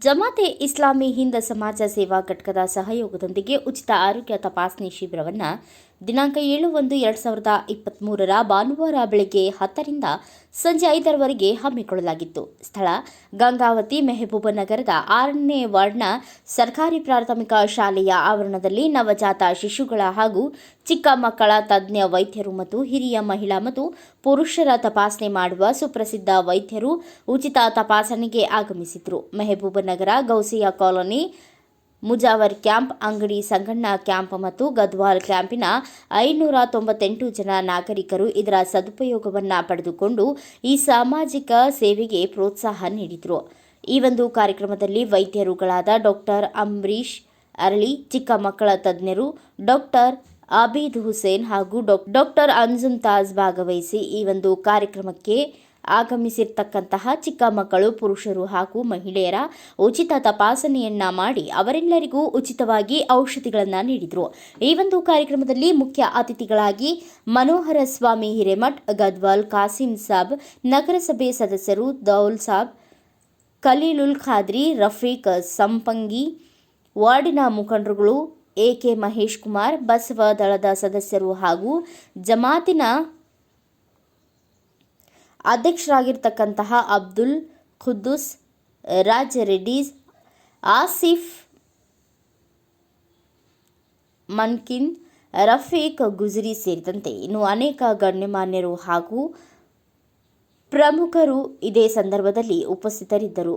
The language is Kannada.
ಜಮಾತೆ ಇಸ್ಲಾಮಿ ಹಿಂದ್ ಸಮಾಜ ಸೇವಾ ಘಟಕದ ಸಹಯೋಗದೊಂದಿಗೆ ಉಚಿತ ಆರೋಗ್ಯ ತಪಾಸಣೆ ಶಿಬಿರವನ್ನು ದಿನಾಂಕ ಏಳು ಒಂದು ಎರಡು ಸಾವಿರದ ಇಪ್ಪತ್ತ್ಮೂರರ ಭಾನುವಾರ ಬೆಳಗ್ಗೆ ಹತ್ತರಿಂದ ಸಂಜೆ ಐದರವರೆಗೆ ಹಮ್ಮಿಕೊಳ್ಳಲಾಗಿತ್ತು. ಸ್ಥಳ ಗಂಗಾವತಿ ಮೆಹಬೂಬ ನಗರದ ಆರನೇ ವಾರ್ಡ್ನ ಸರ್ಕಾರಿ ಪ್ರಾಥಮಿಕ ಶಾಲೆಯ ಆವರಣದಲ್ಲಿ ನವಜಾತ ಶಿಶುಗಳ ಹಾಗೂ ಚಿಕ್ಕ ಮಕ್ಕಳ ತಜ್ಞ ವೈದ್ಯರು ಮತ್ತು ಹಿರಿಯ ಮಹಿಳಾ ಮತ್ತು ಪುರುಷರ ತಪಾಸಣೆ ಮಾಡುವ ಸುಪ್ರಸಿದ್ಧ ವೈದ್ಯರು ಉಚಿತ ತಪಾಸಣೆಗೆ ಆಗಮಿಸಿದ್ರು. Mehboobnagar Gousia colony Mujawar camp, Angadi Sanganna camp ಮತ್ತು ಗದ್ವಾಲ್ ಕ್ಯಾಂಪಿನ ಐನೂರ ತೊಂಬತ್ತೆಂಟು ಜನ ನಾಗರಿಕರು ಇದರ ಸದುಪಯೋಗವನ್ನು ಪಡೆದುಕೊಂಡು ಈ ಸಾಮಾಜಿಕ ಸೇವೆಗೆ ಪ್ರೋತ್ಸಾಹ ನೀಡಿದರು. ಈ ಒಂದು ಕಾರ್ಯಕ್ರಮದಲ್ಲಿ ವೈದ್ಯರುಗಳಾದ ಡಾಕ್ಟರ್ ಅಂಬರೀಷ್ ಅರಳಿ, ಚಿಕ್ಕ ಮಕ್ಕಳ ತಜ್ಞರು ಡಾಕ್ಟರ್ ಆಬೀದ್ ಹುಸೇನ್ ಹಾಗೂ ಡಾಕ್ಟರ್ ಅಂಜುಮ್ ತಾಜ್ ಭಾಗವಹಿಸಿ ಈ ಒಂದು ಕಾರ್ಯಕ್ರಮಕ್ಕೆ ಆಗಮಿಸಿರ್ತಕ್ಕಂತಹ ಚಿಕ್ಕ ಮಕ್ಕಳು, ಪುರುಷರು ಹಾಗೂ ಮಹಿಳೆಯರ ಉಚಿತ ತಪಾಸಣೆಯನ್ನ ಮಾಡಿ ಅವರೆಲ್ಲರಿಗೂ ಉಚಿತವಾಗಿ ಔಷಧಿಗಳನ್ನು ನೀಡಿದರು. ಈ ಒಂದು ಕಾರ್ಯಕ್ರಮದಲ್ಲಿ ಮುಖ್ಯ ಅತಿಥಿಗಳಾಗಿ ಮನೋಹರ ಸ್ವಾಮಿ ಹಿರೇಮಠ್, ಗದ್ವಾಲ್ ಕಾಸಿಂ ಸಾಬ್, ನಗರಸಭೆ ಸದಸ್ಯರು ದೌಲ್ ಸಾಬ್, ಖಲೀಲುಲ್ ಖಾದ್ರಿ, ರಫೀಕ್ ಸಂಪಂಗಿ, ವಾರ್ಡಿನ ಮುಖಂಡರುಗಳು ಎ ಕೆ ಮಹೇಶ್ ಕುಮಾರ್, ಬಸವ ದಳದ ಸದಸ್ಯರು ಹಾಗೂ ಜಮಾತಿನ ಅಧ್ಯಕ್ಷರಾಗಿರ್ತಕ್ಕಂತಹ ಅಬ್ದುಲ್ ಖುದ್ದೂಸ್ ರಾಜ್ ರೆಡ್ಡೀಸ್ ಆಸಿಫ್ ಮನ್ಕಿನ್, ರಫೀಕ್ ಗುಜರಿ ಸೇರಿದಂತೆ ಇನ್ನು ಅನೇಕ ಗಣ್ಯಮಾನ್ಯರು ಹಾಗೂ ಪ್ರಮುಖರು ಇದೇ ಸಂದರ್ಭದಲ್ಲಿ ಉಪಸ್ಥಿತರಿದ್ದರು.